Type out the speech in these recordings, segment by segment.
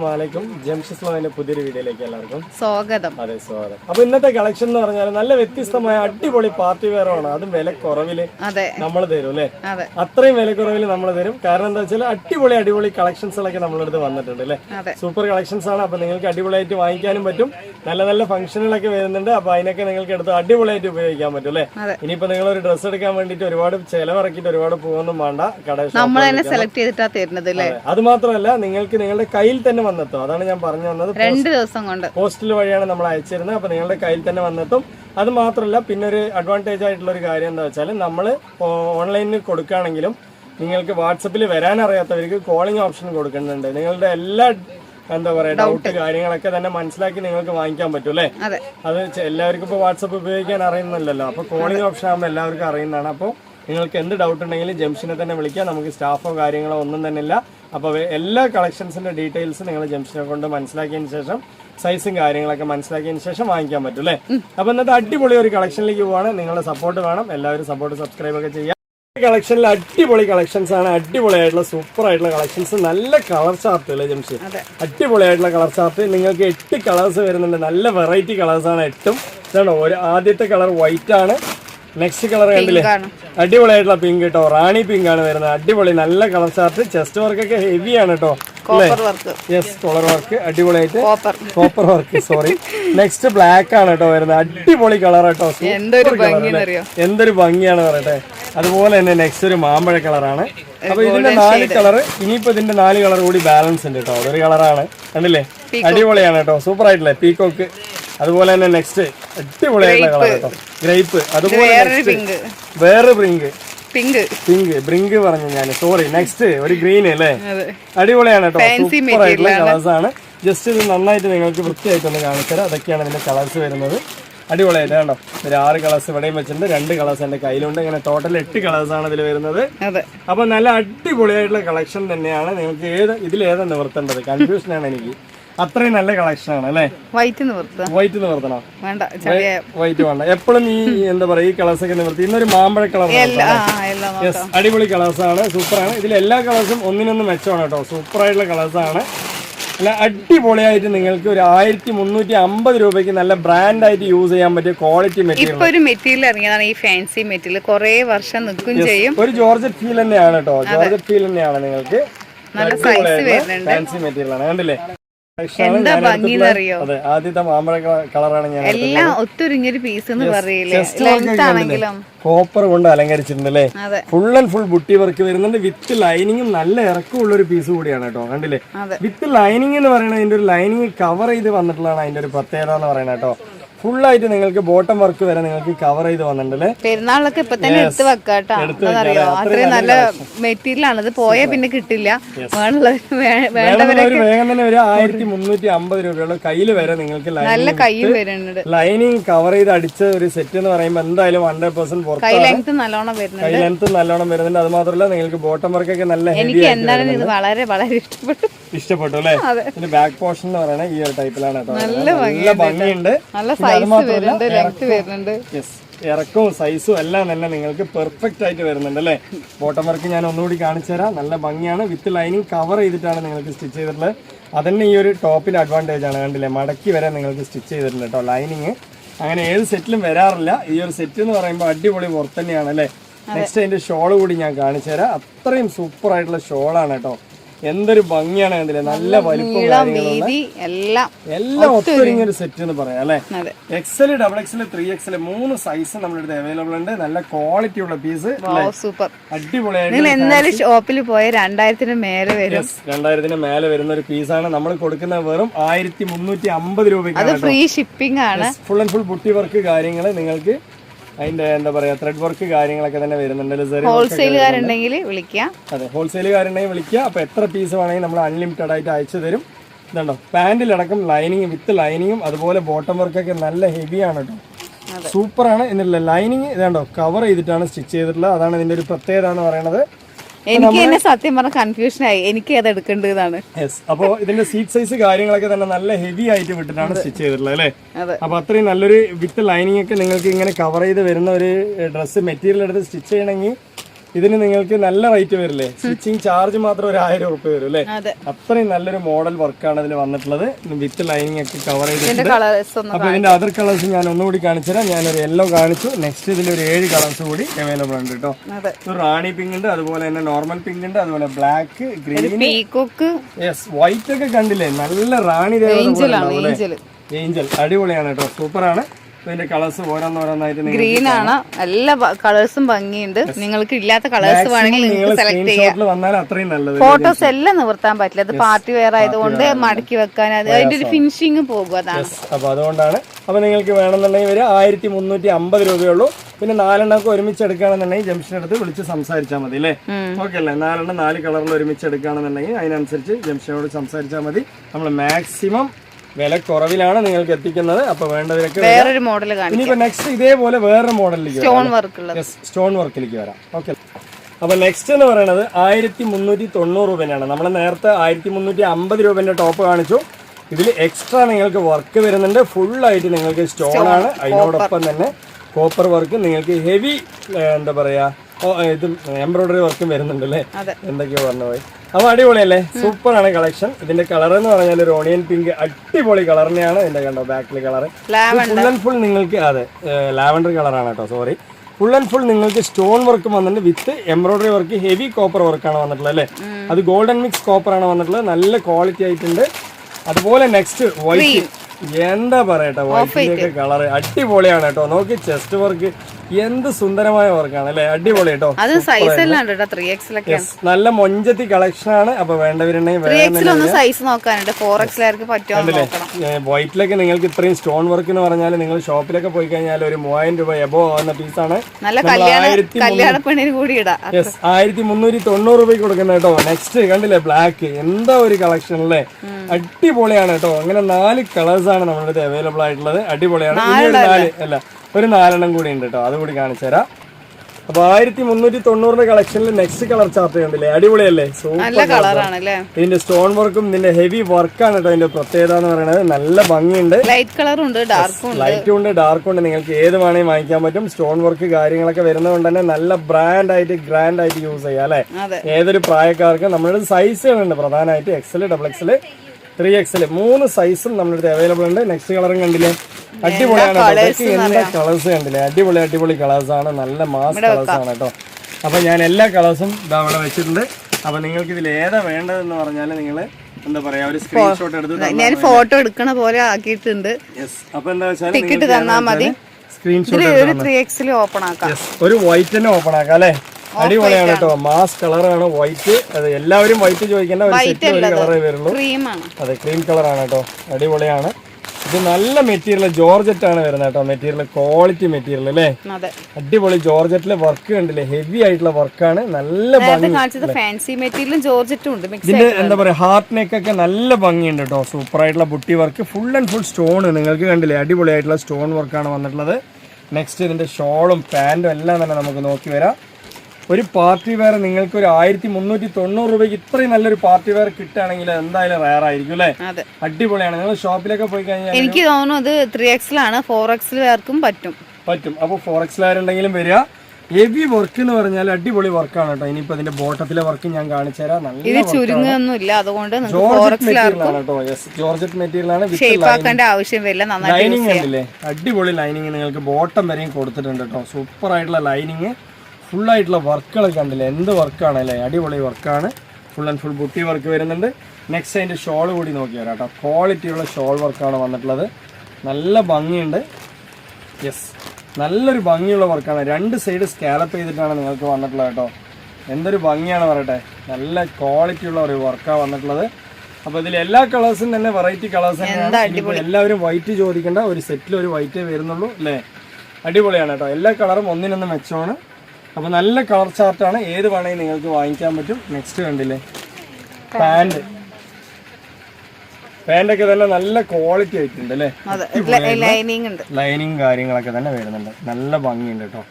വാലേക്കും. ജംഷിസ്ലാമിന്റെ പുതിയൊരു വീഡിയോയിലേക്ക് എല്ലാവർക്കും സ്വാഗതം. അതെ സ്വാഗതം. അപ്പൊ ഇന്നത്തെ കളക്ഷൻ എന്ന് പറഞ്ഞാൽ നല്ല വ്യത്യസ്തമായ അടിപൊളി പാർട്ടി വെയറാണ് അതും വില കുറവിൽ നമ്മൾ തരും അല്ലെ? അതെ. അത്രയും വില കുറവിൽ നമ്മൾ തരും. കാരണം എന്താ വെച്ചാൽ അടിപൊളി അടിപൊളി കളക്ഷൻസുകളൊക്കെ നമ്മുടെ അടുത്ത് വന്നിട്ടുണ്ട് അല്ലെ? സൂപ്പർ കളക്ഷൻസ് ആണ്. അപ്പൊ നിങ്ങൾക്ക് അടിപൊളിയായിട്ട് വാങ്ങിക്കാനും പറ്റും. നല്ല നല്ല ഫംഗ്ഷനുകളൊക്കെ വരുന്നുണ്ട്. അപ്പൊ അതിനൊക്കെ നിങ്ങൾക്ക് എടുത്ത് അടിപൊളിയായിട്ട് ഉപയോഗിക്കാൻ പറ്റും അല്ലെ. ഇനിയിപ്പോ നിങ്ങൾ ഒരു ഡ്രസ്സ് എടുക്കാൻ വേണ്ടിട്ട് ഒരുപാട് ചെലവിറക്കിട്ട് ഒരുപാട് പോകുന്നു വേണ്ട. കട അത് മാത്രമല്ല നിങ്ങൾക്ക് നിങ്ങളുടെ കയ്യിൽ തന്നെ വന്നെത്തും. അതാണ് ഞാൻ പറഞ്ഞു വന്നത്. രണ്ട് ദിവസം കൊണ്ട്. പോസ്റ്റിൽ വഴിയാണ് നമ്മൾ അയച്ചിരുന്നത്. അപ്പൊ നിങ്ങളുടെ കയ്യിൽ തന്നെ വന്നെത്തും. അത് മാത്രമല്ല പിന്നെ ഒരു അഡ്വാന്റേജ് ആയിട്ടുള്ള ഒരു കാര്യം എന്താ വെച്ചാൽ നമ്മൾ ഓൺലൈനിൽ കൊടുക്കുകയാണെങ്കിലും നിങ്ങൾക്ക് വാട്സപ്പിൽ വരാൻ അറിയാത്തവർക്ക് കോളിംഗ് ഓപ്ഷൻ കൊടുക്കുന്നുണ്ട്. നിങ്ങളുടെ എല്ലാ എന്താ പറയാ ഡൗട്ട് കാര്യങ്ങളൊക്കെ തന്നെ മനസ്സിലാക്കി നിങ്ങൾക്ക് വാങ്ങിക്കാൻ പറ്റും അല്ലേ? അതെ. അത് എല്ലാവർക്കും ഇപ്പൊ വാട്സപ്പ് ഉപയോഗിക്കാൻ അറിയുന്നില്ലല്ലോ. അപ്പൊ കോളിംഗ് ഓപ്ഷൻ ആകുമ്പോൾ എല്ലാവർക്കും അറിയുന്നതാണ്. അപ്പോൾ നിങ്ങൾക്ക് എന്ത് ഡൗട്ട് ഉണ്ടെങ്കിലും ജംഷനെ തന്നെ വിളിക്കാം. നമുക്ക് സ്റ്റാഫോ കാര്യങ്ങളോ ഒന്നും തന്നെ ഇല്ല. അപ്പോൾ എല്ലാ കളക്ഷൻസിന്റെ ഡീറ്റെയിൽസ് നിങ്ങൾ ജംഷനെ കൊണ്ട് മനസ്സിലാക്കിയതിന് ശേഷം സൈസും കാര്യങ്ങളൊക്കെ മനസ്സിലാക്കിയതിന് ശേഷം വാങ്ങിക്കാൻ പറ്റും അല്ലേ? അപ്പോൾ ഇന്നത്തെ അടിപൊളി ഒരു കളക്ഷനിലേക്ക് പോവാണ്. നിങ്ങളുടെ സപ്പോർട്ട് വേണം. എല്ലാവരും സപ്പോർട്ട് സബ്സ്ക്രൈബ് ഒക്കെ ചെയ്യാം. കളക്ഷനിൽ അടിപൊളി കളക്ഷൻസ് ആണ്. അടിപൊളിയായിട്ടുള്ള സൂപ്പർ ആയിട്ടുള്ള കളക്ഷൻസ് നല്ല കളർ ചാർട്ട് അല്ലേ ജംഷി? അടിപൊളിയായിട്ടുള്ള കളർ ചാർട്ട് നിങ്ങൾക്ക് എട്ട് കളേഴ്സ് വരുന്നുണ്ട്. നല്ല വെറൈറ്റി കളേഴ്സ് ആണ് എട്ടും. ഇതാണോ ഒരു ആദ്യത്തെ കളർ വൈറ്റ് ആണ്. നെക്സ്റ്റ് കളർ കണ്ടില്ലേ? അടിപൊളിയായിട്ടുള്ള പിങ്ക് കേട്ടോ റാണി പിങ്ക് ആണ് വരുന്നത്. അടിപൊളി നല്ല കളർ ചാർട്ട് ചെസ്റ്റ് വർക്ക് ഒക്കെ ഹെവി ആണ് കേട്ടോ യെസ് കോളർ വർക്ക് അടിപൊളിയായിട്ട്. Copper work sorry next black ആണ് കേട്ടോ വരുന്നത്. അടിപൊളി കളർ കേട്ടോ? എന്തൊരു ഭംഗിയാണ് പറയട്ടെ. അതുപോലെ തന്നെ നെക്സ്റ്റ് ഒരു മാമ്പഴ കളറാണ് അപ്പൊ ഇതിന്റെ നാല് കളർ ഇനിയിപ്പോ ഇതിന്റെ നാല് കളർ കൂടി ബാലൻസ് ഉണ്ട് കേട്ടോ അതൊരു കളറാണ് കണ്ടില്ലേ? അടിപൊളിയാണ് കേട്ടോ സൂപ്പർ ആയിട്ടില്ലേ പീക്കോക്ക് അതുപോലെ തന്നെ നെക്സ്റ്റ് അടിപൊളിയായിട്ടുള്ള കളർ കേട്ടോ ഗ്രേപ്പ് അതുപോലെ വേറെ പിങ്ക് പിങ്ക് പിങ്ക് ബ്രിങ്ക് പറഞ്ഞു ഞാൻ. സോറി നെക്സ്റ്റ് ഒരു ഗ്രീൻ അല്ലേ? അടിപൊളിയാണ് കേട്ടോ. Fancy സൂപ്പർ ആയിട്ടുള്ള കളേഴ്സ് ആണ്. ജസ്റ്റ് ഇത് നന്നായിട്ട് നിങ്ങൾക്ക് വൃത്തിയായിട്ടൊന്ന് കാണിച്ചുതരാം. അതൊക്കെയാണ് ഇതിന്റെ കളേഴ്സ് വരുന്നത്. അടിപൊളിയായിട്ട് കണ്ടോ? ഒരു ആറ് കളേഴ്സ് ഇവിടെയും വെച്ചിട്ടുണ്ട്. രണ്ട് കളേഴ്സ് എന്റെ കയ്യിലുണ്ട്. ഇങ്ങനെ ടോട്ടൽ എട്ട് കളേഴ്സ് ആണ് ഇതിൽ വരുന്നത്. അപ്പൊ നല്ല അടിപൊളിയായിട്ടുള്ള കളക്ഷൻ തന്നെയാണ്. നിങ്ങൾക്ക് ഏത് ഇതിൽ ഏതാ നിവർത്തേണ്ടത്? കൺഫ്യൂഷൻ ആണ് എനിക്ക്. അത്രയും നല്ല കളക്ഷൻ ആണ് അല്ലേ? വൈറ്റ് വൈറ്റ് നിവർത്തണോ വേണ്ട വൈറ്റ് വേണ്ട. എപ്പോഴും ഈ എന്താ പറയാ ഈ കളേഴ്സ് ഒക്കെ നിവർത്തി. ഇന്നൊരു മാമ്പഴ കളർ യെസ് അടിപൊളി കളേഴ്സ് ആണ്. സൂപ്പർ ആണ്. ഇതിൽ എല്ലാ കളേഴ്സും ഒന്നിനൊന്ന് മെച്ചമാണ് കേട്ടോ. സൂപ്പർ ആയിട്ടുള്ള കളേഴ്സ് ആണ്. അല്ല അടിപൊളിയായിട്ട് നിങ്ങൾക്ക് ഒരു ആയിരത്തി മുന്നൂറ്റി അമ്പത് രൂപയ്ക്ക് നല്ല ബ്രാൻഡ് ആയിട്ട് യൂസ് ചെയ്യാൻ പറ്റിയ ക്വാളിറ്റി മെറ്റീരിയൽ ഇപ്പൊ ഒരു മെറ്റീരിയൽ ഇറങ്ങിയതാണ് ഈ ഫാൻസി മെറ്റീരിയൽ കുറേ വർഷം നിൽക്കും ചെയ്യും. ഒരു ജോർജറ്റ് ഫീൽ തന്നെയാണ് കേട്ടോ. ജോർജറ്റ് ഫീൽ തന്നെയാണ് നിങ്ങൾക്ക്. നല്ല സൈസ് വരുന്നുണ്ട്. ഫാൻസി മെറ്റീരിയൽ ആണ്. കണ്ടില്ലേ? എന്താ ഭംഗിന്നറിയോ? അതെ ആദ്യത്തെ മാമ്പഴ കളറാണ് ഞാൻ എല്ലാം ഒത്തൊരുങ്ങിയൊരു പീസ് എന്ന് പറയില്ലേ? കോപ്പർ കൊണ്ട് അലങ്കരിച്ചിട്ടുണ്ട് അല്ലേ? അതെ. Full and full booti work വരുന്നുണ്ട്. വിത്ത് ലൈനിങ്ങും നല്ല ഇറക്കമുള്ള ഒരു പീസ് കൂടിയാണ് കേട്ടോ. കണ്ടില്ലേ? വിത്ത് ലൈനിങ് എന്ന് പറയുന്നത് അതിന്റെ ഒരു ലൈനിങ് കവർ ചെയ്ത് വന്നിട്ടുള്ളതാണ് അതിന്റെ ഒരു പ്രത്യേകത എന്ന് പറയുന്നത് കേട്ടോ. ഫുൾ ആയിട്ട് നിങ്ങൾക്ക് ബോട്ടം വർക്ക് വരെ നിങ്ങൾക്ക് കവർ ചെയ്ത് വന്നിട്ടുണ്ടല്ലേ പെരുന്നാളൊക്കെ ഇപ്പൊ തന്നെ എടുത്ത് വെക്കാട്ടോ അറിയോ അത്രയും നല്ല മെറ്റീരിയൽ ആണ്. ഇത് പോയാൽ പിന്നെ കിട്ടില്ല. വേഗം തന്നെ ഒരു ആയിരത്തി മുന്നൂറ്റി അമ്പത് രൂപയുള്ള കയ്യിൽ വരെ നിങ്ങൾക്ക് നല്ല കയ്യിൽ വരുന്നുണ്ട്. ലൈനിങ് കവർ ചെയ്ത് അടിച്ച ഒരു സെറ്റ് എന്ന് പറയുമ്പോൾ എന്തായാലും ഹൺഡ്രഡ് പെർസെന്റ് കൈ ലെങ്ത് നല്ലോണം വരുന്നുണ്ട്. കൈ ലെങ്ത് നല്ലോണം വരുന്നുണ്ട്. അത് മാത്രമല്ല നിങ്ങൾക്ക് ബോട്ടം വർക്കൊക്കെ നല്ല എനിക്ക് എന്തായാലും ഇത് വളരെ വളരെ ഇഷ്ടപ്പെട്ടു. ഇഷ്ടപ്പെട്ടു അല്ലേ. ഇതിന്റെ ബാക്ക് പോർഷൻ എന്ന് പറയുന്നത് ഈ ഒരു ടൈപ്പിലാണ് കേട്ടോ. നല്ല നല്ല ഭംഗിയുണ്ട്. നല്ല സൈസ് വരുന്നുണ്ട് ലെങ്ത് വരുന്നുണ്ട്. യെസ് ഇറക്കവും സൈസും എല്ലാം തന്നെ നിങ്ങൾക്ക് പെർഫെക്റ്റ് ആയിട്ട് വരുന്നുണ്ട് അല്ലേ? ബോട്ടം വർക്ക് ഞാൻ ഒന്നുകൂടി കാണിച്ചു തരാം. നല്ല ഭംഗിയാണ്. വിത്ത് ലൈനിങ് കവർ ചെയ്തിട്ടാണ് നിങ്ങൾക്ക് സ്റ്റിച്ച് ചെയ്തിട്ടുള്ളത്. അതന്നെ ഈ ഒരു ടോപ്പിന്റെ അഡ്വാന്റേജ് ആണ്. കണ്ടില്ലേ? മടക്കി വരെ നിങ്ങൾക്ക് സ്റ്റിച്ച് ചെയ്തിട്ടുണ്ട് കേട്ടോ ലൈനിങ് അങ്ങനെ ഏത് സെറ്റിലും വരാറില്ല. ഈ ഒരു സെറ്റ് എന്ന് പറയുമ്പോൾ അടിപൊളി പുറത്ത് തന്നെയാണ് അല്ലേ? നെക്സ്റ്റ് അതിന്റെ ഷോൾ കൂടി ഞാൻ കാണിച്ചു തരാം. അത്രയും സൂപ്പർ ആയിട്ടുള്ള ഷോളാണ് കേട്ടോ. എന്തൊരു ഭംഗിയാണ് കണ്ടില്ലേ? നല്ല വലിപ്പം എല്ലാം എല്ലാം ഒത്തൊരുങ്ങിയ ഒരു സെറ്റ് എന്ന് പറയാം അല്ലെ? XL double XL three XL മൂന്ന് സൈസ് നമ്മുടെ അടുത്ത് അവൈലബിൾ ഉണ്ട്. നല്ല ക്വാളിറ്റി ഉള്ള പീസ് സൂപ്പർ അടിപൊളിയായിട്ട് എന്തായാലും ഷോപ്പിൽ പോയ രണ്ടായിരത്തിന് മേലെ വരും. രണ്ടായിരത്തിന് മേലെ വരുന്ന ഒരു പീസ് ആണ്. നമ്മൾ കൊടുക്കുന്ന വെറും ആയിരത്തി മുന്നൂറ്റി അമ്പത് രൂപ ഫ്രീ ഷിപ്പിംഗ് ആണ്. Full and full booti work കാര്യങ്ങൾ നിങ്ങൾക്ക് അതിന്റെ എന്താ പറയാ ത്രെഡ് വർക്ക് കാര്യങ്ങളൊക്കെ തന്നെ വരുന്നുണ്ട് ഹോൾസെയിലുകാരുണ്ടെങ്കിൽ വിളിക്കാം. അതെ ഹോൾസെയിലുകാരനെ വിളിക്കുക. അപ്പൊ എത്ര പീസ് വേണമെങ്കിൽ നമ്മൾ അൺലിമിറ്റഡ് ആയിട്ട് അയച്ചു തരും. ഇതുണ്ടോ? പാന്റിലടക്കം ലൈനിങ് വിത്ത് ലൈനിങ്ങും അതുപോലെ ബോട്ടം വർക്കൊക്കെ നല്ല ഹെവിയാണ് കേട്ടോ. സൂപ്പറാണ് ഇതിന്റെ ലൈനിങ് ഇതാണ്ടോ? കവർ ചെയ്തിട്ടാണ് സ്റ്റിച്ച് ചെയ്തിട്ടുള്ളത്. അതാണ് ഇതിന്റെ ഒരു പ്രത്യേകത എന്ന് പറയുന്നത്. എനിക്ക് തന്നെ സത്യം പറഞ്ഞ കൺഫ്യൂഷൻ ആയി. എനിക്ക് അത് എടുക്കേണ്ടതാണ്. അപ്പൊ ഇതിന്റെ സീറ്റ് സൈസ് കാര്യങ്ങളൊക്കെ തന്നെ നല്ല ഹെവി ആയിട്ട് വിട്ടിട്ടാണ് സ്റ്റിച്ച് ചെയ്തിട്ടുള്ളത് അല്ലേ? അപ്പൊ അത്രയും നല്ലൊരു വിത്ത് ലൈനിങ് ഒക്കെ നിങ്ങൾക്ക് ഇങ്ങനെ കവർ ചെയ്ത് വരുന്ന ഒരു ഡ്രസ്സ് മെറ്റീരിയൽ എടുത്ത് സ്റ്റിച്ച് ചെയ്യണമെങ്കിൽ ഇതിന് നിങ്ങൾക്ക് നല്ല റേറ്റ് വരില്ലേ? സ്റ്റിച്ചിങ് ചാർജ് മാത്രം ഒരു ആയിരം ഉറുപ്പ് വരും അല്ലേ? അതെ. അത്രയും നല്ലൊരു മോഡൽ വർക്കാണ് ഇതിൽ വന്നിട്ടുള്ളത്. വിത്ത് ലൈനിങ് ഒക്കെ കവർ ചെയ്തിട്ടുണ്ട്. അപ്പൊ ഇതിന്റെ അതർ കളേഴ്സ് ഞാൻ ഒന്നുകൂടി കാണിച്ചുതരാം. ഞാനൊരു യെല്ലോ കാണിച്ചു. നെക്സ്റ്റ് ഇതിൽ ഒരു ഏഴ് കളേഴ്സ് കൂടി അവൈലബിൾ ഉണ്ട് കേട്ടോ റാണി പിങ്ക് ഉണ്ട് അതുപോലെ തന്നെ നോർമൽ പിങ്ക് ഉണ്ട് അതുപോലെ ബ്ലാക്ക് ഗ്രീൻ യെസ് വൈറ്റ് ഒക്കെ കണ്ടില്ലേ? നല്ല റാണി ഏഞ്ചൽ ഏഞ്ചൽ അടിപൊളിയാണ് കേട്ടോ സൂപ്പറാണ് ഇതിന്റെ കളേഴ്സ് ഓരോന്നോരോന്നായിട്ട് ഗ്രീൻ ആണ്. എല്ലാ കളേഴ്സും ഭംഗിയുണ്ട്. നിങ്ങൾക്ക് ഇല്ലാത്ത കളേഴ്സ് വേണമെങ്കിൽ നിങ്ങൾ നിങ്ങൾക്ക് സെലക്ട് ചെയ്യാം. ഫോട്ടോസ് എല്ലാം നിവർത്താൻ പറ്റില്ല. അത് പാർട്ടി വെയർ ആയതുകൊണ്ട് മടക്കി വെക്കാൻ അത് അതിന്റെ ഒരു ഫിനിഷിംഗ് പോകും അതാണ്. അപ്പൊ അതുകൊണ്ടാണ്. അപ്പൊ നിങ്ങൾക്ക് വേണമെന്നുണ്ടെങ്കിൽ വരെ ആയിരത്തി മുന്നൂറ്റി അമ്പത് രൂപയുള്ളൂ. പിന്നെ നാലെണ്ണം ഒരുമിച്ച് എടുക്കുകയാണെന്നുണ്ടെങ്കിൽ ജംഗ്ഷൻ അടുത്ത് വിളിച്ച് സംസാരിച്ചാൽ മതി അല്ലേ? ഓക്കെ അല്ലേ? നാലെണ്ണം നാല് കളറിൽ ഒരുമിച്ച് എടുക്കുകയാണെന്നുണ്ടെങ്കിൽ അതിനനുസരിച്ച് ജംഷനോട് സംസാരിച്ചാൽ മതി. നമ്മൾ മാക്സിമം വില കുറവിലാണ് നിങ്ങൾക്ക് എത്തിക്കുന്നത്. അപ്പൊ വേണ്ടവരൊക്കെ വരാം. വേറൊരു മോഡൽ ഇനിയിപ്പോ നെക്സ്റ്റ് ഇതേപോലെ വേറൊരു മോഡലിലേക്ക് സ്റ്റോൺ വർക്ക് സ്റ്റോൺ വർക്കിലേക്ക് വരാം. ഓക്കെ അപ്പൊ നെക്സ്റ്റ് എന്ന് പറയുന്നത് ആയിരത്തി മുന്നൂറ്റി തൊണ്ണൂറ് രൂപയാണ് നമ്മൾ നേരത്തെ ആയിരത്തി മുന്നൂറ്റി അമ്പത് രൂപന്റെ ടോപ്പ് കാണിച്ചു. ഇതിൽ എക്സ്ട്രാ നിങ്ങൾക്ക് വർക്ക് വരുന്നുണ്ട്. ഫുൾ ആയിട്ട് നിങ്ങൾക്ക് സ്റ്റോൺ ആണ്. അതിനോടൊപ്പം തന്നെ കോപ്പർ വർക്ക് നിങ്ങൾക്ക് ഹെവി എന്താ പറയാ ഓ, ഇത് എംബ്രോയിഡറി വർക്കും വരുന്നുണ്ട് അല്ലേ. എന്തൊക്കെയോ പറഞ്ഞു പോയി. അപ്പൊ അടിപൊളിയല്ലേ? സൂപ്പർ ആണ് കളക്ഷൻ. ഇതിന്റെ കളർ എന്ന് പറഞ്ഞാൽ ഒരു ഓണിയൻ പിങ്ക് അടിപൊളി കളർ തന്നെയാണ് ഇതിന്റെ കണ്ടോ? ബാക്കിൽ കളർ ഫുൾ ആൻഡ് ഫുൾ നിങ്ങൾക്ക് അതെ ലാവൻഡർ കളറാണ് കേട്ടോ സോറി ഫുൾ ആൻഡ് ഫുൾ നിങ്ങൾക്ക് സ്റ്റോൺ വർക്ക് വന്നിട്ടുണ്ട് with embroidery work heavy copper വർക്കാണ് വന്നിട്ടുള്ളത് അല്ലേ? അത് ഗോൾഡൻ മിക്സ് കോപ്പർ ആണ് വന്നിട്ടുള്ളത്. നല്ല ക്വാളിറ്റി ആയിട്ടുണ്ട്. അതുപോലെ നെക്സ്റ്റ് വൈറ്റ് എന്താ പറയട്ടെ? വൈറ്റിന്റെ കളർ അടിപൊളിയാണ് കേട്ടോ. നോക്കി ചെസ്റ്റ് വർക്ക് എന്ത് സുന്ദരമായ വർക്കാണ് അല്ലെ? അടിപൊളി കേട്ടോ. അത് സൈസ് എല്ലാം ഉണ്ട് കേട്ടോ ത്രീ എക്സിലൊക്കെ നല്ല മൊഞ്ചത്തി കളക്ഷൻ ആണ്. അപ്പൊ വേണ്ടവരുണ്ടെങ്കിൽ സൈസ് നോക്കാനുണ്ട്. ഫോർ എക്സിലാർക്ക് വൈറ്റിലൊക്കെ നിങ്ങൾക്ക് ഇത്രയും സ്റ്റോൺ വർക്ക് എന്ന് പറഞ്ഞാൽ നിങ്ങൾ ഷോപ്പിലൊക്കെ പോയി കഴിഞ്ഞാൽ ഒരു മൂവായിരം രൂപ എബോ ആവുന്ന പീസാണ് ആയിരത്തി മുന്നൂറ്റി തൊണ്ണൂറ് രൂപയ്ക്ക് കൊടുക്കുന്ന കേട്ടോ. നെക്സ്റ്റ് കണ്ടില്ലേ? ബ്ലാക്ക് എന്താ ഒരു കളക്ഷൻ അല്ലേ? അടിപൊളിയാണ് കേട്ടോ. അങ്ങനെ നാല് കളേഴ്സ് ആണ് നമ്മുടെ അടുത്ത് അവൈലബിൾ ആയിട്ടുള്ളത്. അടിപൊളിയാണ്. ഇനി ഒരു നാല് അല്ല? ഒരു നാലെണ്ണം കൂടി ഉണ്ട് കേട്ടോ. അതുകൂടി കാണിച്ചു തരാം. അപ്പൊ ആയിരത്തി മുന്നൂറ്റി തൊണ്ണൂറിന്റെ കളക്ഷനിൽ നെക്സ്റ്റ് കളർ ചാർട്ട് കണ്ടില്ലേ അടിപൊളിയല്ലേ ഇതിന്റെ സ്റ്റോൺ വർക്കും ഇതിന്റെ ഹെവി വർക്കാണ് കേട്ടോ. ഇതിന്റെ പ്രത്യേകത എന്ന് പറയുന്നത് നല്ല ഭംഗിയുണ്ട്. ലൈറ്റ് കളറും ഉണ്ട് ഡാർക്കും ഉണ്ട്. ലൈറ്റും ഉണ്ട് ഡാർക്കും ഉണ്ട്. നിങ്ങൾക്ക് ഏത് വേണേലും വാങ്ങിക്കാൻ പറ്റും. സ്റ്റോൺ വർക്ക് കാര്യങ്ങളൊക്കെ വരുന്നതുകൊണ്ട് തന്നെ നല്ല ബ്രാൻഡ് ആയിട്ട് ഗ്രാൻഡ് ആയിട്ട് യൂസ് ചെയ്യാം അല്ലെ? ഏതൊരു പ്രായക്കാർക്കും നമ്മളുടെ സൈസുകളുണ്ട് പ്രധാനമായിട്ട് XL double XL three XL മൂന്ന് സൈസും നമ്മുടെ അടുത്ത് അവൈലബിൾ ഉണ്ട്. നെക്സ്റ്റ് കളറും കണ്ടില്ലേ? അടിപൊളിയാണ് കേട്ടോ. ഇതൊക്കെ കളേഴ്സ് കണ്ടില്ലേ? അടിപൊളി അടിപൊളി കളേഴ്സ് ആണ്. നല്ല മാസ് കളേഴ്സ് ആണ് കേട്ടോ. അപ്പൊ ഞാൻ എല്ലാ കളേഴ്സും ഇതാ അവിടെ വെച്ചിട്ടുണ്ട്. അപ്പൊ നിങ്ങൾക്ക് ഇതിൽ ഏതാ വേണ്ടതെന്ന് പറഞ്ഞാൽ നിങ്ങൾ എന്താ പറയാ ഒരു സ്ക്രീൻഷോട്ട് എടുത്ത് ഞാൻ ഫോട്ടോ എടുക്കണ പോലെ ആക്കിയിട്ടുണ്ട്. അപ്പൊ എന്താ വെച്ചാൽ ടിക്കറ്റ് തന്നാ മതി. സ്ക്രീൻഷോട്ട് ഒരു ത്രീ എക്സിൽ ഓപ്പൺ ആക്കാം. ഒരു വൈറ്റ് തന്നെ ഓപ്പൺ ആക്കാം അല്ലേ? അടിപൊളിയാണ് കേട്ടോ മാസ് കളറാണ് വൈറ്റ് അത് എല്ലാവരും വൈറ്റ് ചോദിക്കേണ്ട ഒരു സെറ്റ് ഒരു കളറേ വരുള്ളൂ. അതെ ക്രീം കളറാണ് കേട്ടോ അടിപൊളിയാണ്. ഇത് നല്ല മെറ്റീരിയൽ ജോർജറ്റ് ആണ് വരുന്നത് കേട്ടോ മെറ്റീരിയൽ ക്വാളിറ്റി മെറ്റീരിയൽ അല്ലേ? അടിപൊളി ജോർജറ്റിലെ വർക്ക് കണ്ടില്ലേ? ഹെവി ആയിട്ടുള്ള വർക്കാണ് നല്ല ഭംഗി. ഫാൻസി മെറ്റീരിയലും ജോർജറ്റും ഉണ്ട്. ഇതിന്റെ എന്താ പറയാ ഹാർട്ട് നെക്ക് ഒക്കെ നല്ല ഭംഗിയുണ്ട് കേട്ടോ സൂപ്പർ ആയിട്ടുള്ള booti work full and full stone നിങ്ങൾക്ക് കണ്ടില്ലേ അടിപൊളി ആയിട്ടുള്ള സ്റ്റോൺ വർക്കാണ് വന്നിട്ടുള്ളത്. നെക്സ്റ്റ് ഇതിന്റെ ഷോളും പാന്റും എല്ലാം തന്നെ നമുക്ക് നോക്കി വരാം. ഒരു പാർട്ടി വെയർ നിങ്ങൾക്ക് ഒരു ആയിരത്തി മുന്നൂറ്റി തൊണ്ണൂറ് രൂപയ്ക്ക് ഇത്രയും നല്ലൊരു പാർട്ടി വെയർ കിട്ടുകയാണെങ്കിൽ എന്തായാലും റയർ ആയിരിക്കും അല്ലേ അടിപൊളിയാണ്. നിങ്ങൾ ഷോപ്പിലൊക്കെ പോയി കഴിഞ്ഞാൽ എനിക്ക് തോന്നുന്നു ഇത് ത്രീ എക്സിലാണ് ഫോർ എക്സിൽ പേർക്കും പറ്റും. പറ്റും. അപ്പോൾ ഫോർ ഉണ്ടെങ്കിലും വരിക. ഹെവി വർക്ക് എന്ന് പറഞ്ഞാൽ അടിപൊളി വർക്കാണ് കേട്ടോ. ഇനിയിപ്പോ അതിന്റെ ബോട്ടത്തിലെ വർക്ക് ഞാൻ കാണിച്ചു തരാം. ഇത് ചുരുങ്ങൊന്നുമില്ല അതുകൊണ്ട് ജോർജറ്റ് ആണ് കേട്ടോ. യെസ് ജോർജറ്റ് മെറ്റീരിയലാണ് ആവശ്യം വരില്ല. ലൈനിങ് ഉണ്ടല്ലേ അടിപൊളി ലൈനിങ് നിങ്ങൾക്ക് ബോട്ടം വരെയും കൊടുത്തിട്ടുണ്ട് കേട്ടോ. സൂപ്പർ ആയിട്ടുള്ള ലൈനിങ് ഫുൾ ആയിട്ടുള്ള വർക്കുകളൊക്കെ കണ്ടില്ലേ? എന്ത് വർക്കാണ് അല്ലേ? അടിപൊളി വർക്കാണ്. Full and full booti work വരുന്നുണ്ട്. നെക്സ്റ്റ് അതിന്റെ ഷോൾ കൂടി നോക്കി വരാം കേട്ടോ. ക്വാളിറ്റിയുള്ള ഷോൾ വർക്കാണ് വന്നിട്ടുള്ളത്. നല്ല ഭംഗിയുണ്ട്. യെസ് നല്ലൊരു ഭംഗിയുള്ള വർക്കാണ് രണ്ട് സൈഡ് സ്കാലപ്പ് ചെയ്തിട്ടാണ് നിങ്ങൾക്ക് വന്നിട്ടുള്ളത് കേട്ടോ. എന്തൊരു ഭംഗിയാണ് പറയട്ടെ. നല്ല ക്വാളിറ്റിയുള്ള ഒരു വർക്കാണ് വന്നിട്ടുള്ളത്. അപ്പോൾ ഇതിൽ എല്ലാ കളേഴ്സും തന്നെ വെറൈറ്റി കളേഴ്സ് തന്നെയാണ്. എല്ലാവരും വൈറ്റ് ചോദിക്കേണ്ട. ഒരു സെറ്റിൽ ഒരു വൈറ്റേ വരുന്നുള്ളൂ. അല്ലേ? അടിപൊളിയാണ് കേട്ടോ. എല്ലാ കളറും ഒന്നിനൊന്ന് മെച്ചമാണ് അപ്പോൾ നല്ല കളർ ചാർട്ടാണ്. ഏത് വേണമെങ്കിൽ നിങ്ങൾക്ക് വാങ്ങിക്കാൻ പറ്റും. നെക്സ്റ്റ് കണ്ടില്ലേ? പാന്റ് പാന്റൊക്കെ തന്നെ നല്ല ക്വാളിറ്റി ആയിട്ടുണ്ട് അല്ലേ? ലൈനിങ് കാര്യങ്ങളൊക്കെ തന്നെ വരുന്നുണ്ട്. നല്ല ഭംഗിയുണ്ട് കേട്ടോ.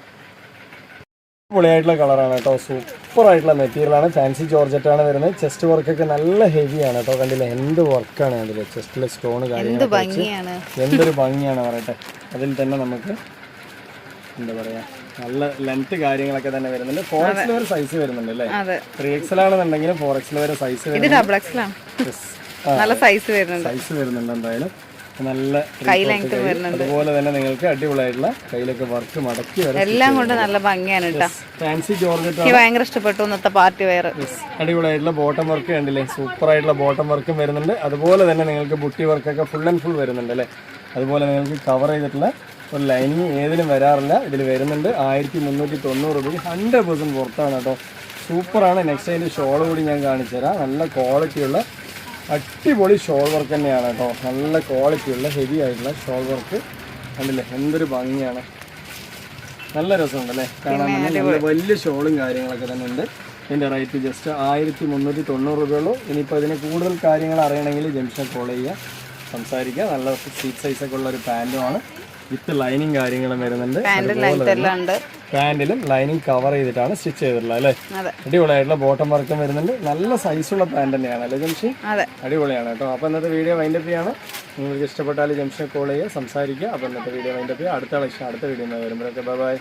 പൊളിയായിട്ടുള്ള കളറാണ് കേട്ടോ. സൂപ്പർ ആയിട്ടുള്ള മെറ്റീരിയൽ ആണ്. ഫാൻസി ജോർജറ്റ് ആണ് വരുന്നത്. ചെസ്റ്റ് വർക്കൊക്കെ നല്ല ഹെവിയാണ് കേട്ടോ. കണ്ടില്ലേ? എന്ത് വർക്കാണ് അതിൽ ചെസ്റ്റിലെ സ്റ്റോൺ കാര്യങ്ങൾ എന്തൊരു ഭംഗിയാണ് പറയട്ടെ. അതിൽ തന്നെ നമുക്ക് എന്താ പറയാ? നല്ല ലെങ്ത് കാര്യങ്ങളൊക്കെ തന്നെ വരുന്നുണ്ട്. ഫോർ എക്സിൽ വരെ സൈസ് വരുന്നുണ്ട് അല്ലേ? ത്രീ എക്സിൽ ആണെന്നുണ്ടെങ്കിലും ഫോർ എക്സിൽ വരെ സൈസ് നല്ല സൈസ് വരുന്നുണ്ട്. സൈസ് വരുന്നുണ്ട് എന്തായാലും. നല്ല അതുപോലെ തന്നെ നിങ്ങൾക്ക് അടിപൊളിയായിട്ടുള്ള കയ്യിലൊക്കെ വർക്ക് മടക്കി വരെ എല്ലാം കൊണ്ട് നല്ല ഭംഗിയാണ് ഫാൻസി ജോർജറ്റ് ഭയങ്കര ഇഷ്ടപ്പെട്ടു ഇന്നത്തെ പാർട്ടി വെയർ അടിപൊളിയായിട്ടുള്ള ബോട്ടം വർക്ക് കണ്ടില്ലേ? സൂപ്പർ ആയിട്ടുള്ള ബോട്ടം വർക്കും വരുന്നുണ്ട്. അതുപോലെ തന്നെ നിങ്ങൾക്ക് ബുട്ടി വർക്കൊക്കെ ഫുൾ ആൻഡ് ഫുൾ വരുന്നുണ്ട് അല്ലേ? അതുപോലെ നിങ്ങൾക്ക് കവർ ചെയ്തിട്ടുള്ള ഒരു ലൈനിങ് ഏതിലും വരാറില്ല. ഇതിൽ വരുന്നുണ്ട്. ആയിരത്തി മുന്നൂറ്റി തൊണ്ണൂറ് രൂപയ്ക്ക് ഹൺഡ്രഡ് പെർസെന്റ് പുറത്താണ് കേട്ടോ. സൂപ്പറാണ്. നെക്സ്റ്റ് അതിന്റെ ഷോൾ കൂടി ഞാൻ കാണിച്ചു തരാം നല്ല ക്വാളിറ്റിയുള്ള അടിപൊളി ഷോൾ വർക്ക് തന്നെയാണ് കേട്ടോ. നല്ല ക്വാളിറ്റിയുള്ള ഹെവി ആയിട്ടുള്ള ഷോൾ വർക്ക് കണ്ടില്ലേ? എന്തൊരു ഭംഗിയാണ്. നല്ല രസമുണ്ടല്ലേ? കാണാൻ നല്ല വലിയ ഷോളും കാര്യങ്ങളൊക്കെ തന്നെ ഉണ്ട്. ഇതിന്റെ റേറ്റ് ജസ്റ്റ് ആയിരത്തി മുന്നൂറ്റി തൊണ്ണൂറ് രൂപയുള്ളൂ. ഇനിയിപ്പോൾ ഇതിന് കൂടുതൽ കാര്യങ്ങൾ അറിയണമെങ്കിൽ ജംഗ്ഷൻ കോൾ ചെയ്യുക. സംസാരിക്കുക. നല്ല സീറ്റ് സൈസൊക്കെ ഉള്ള ഒരു പാന്റുമാണ് വിത്ത് ലൈനിങ് കാര്യങ്ങളും വരുന്നുണ്ട്. പാന്റിലും ലൈനിങ് കവർ ചെയ്തിട്ടാണ് സ്റ്റിച്ച് ചെയ്തിട്ടുള്ളത് അല്ലേ? അടിപൊളിയായിട്ടുള്ള ബോട്ടം വർക്കും വരുന്നുണ്ട്. നല്ല സൈസുള്ള പാന്റ് തന്നെയാണ് അല്ലേ ജംഷി? അടിപൊളിയാണ് കേട്ടോ. അപ്പോൾ ഇന്നത്തെ വീഡിയോ വൈൻഡപ്പ് ചെയ്യാണ്. നിങ്ങൾക്ക് ഇഷ്ടപ്പെട്ടാൽ ജംഷനെ കോൾ ചെയ്യുക സംസാരിക്കുക. അപ്പോൾ ഇന്നത്തെ വീഡിയോ വൈൻഡപ്പ് ചെയ്യുക അടുത്ത കളക്ഷൻ അടുത്ത വീഡിയോ വരുമ്പോഴൊക്കെ. Bye bye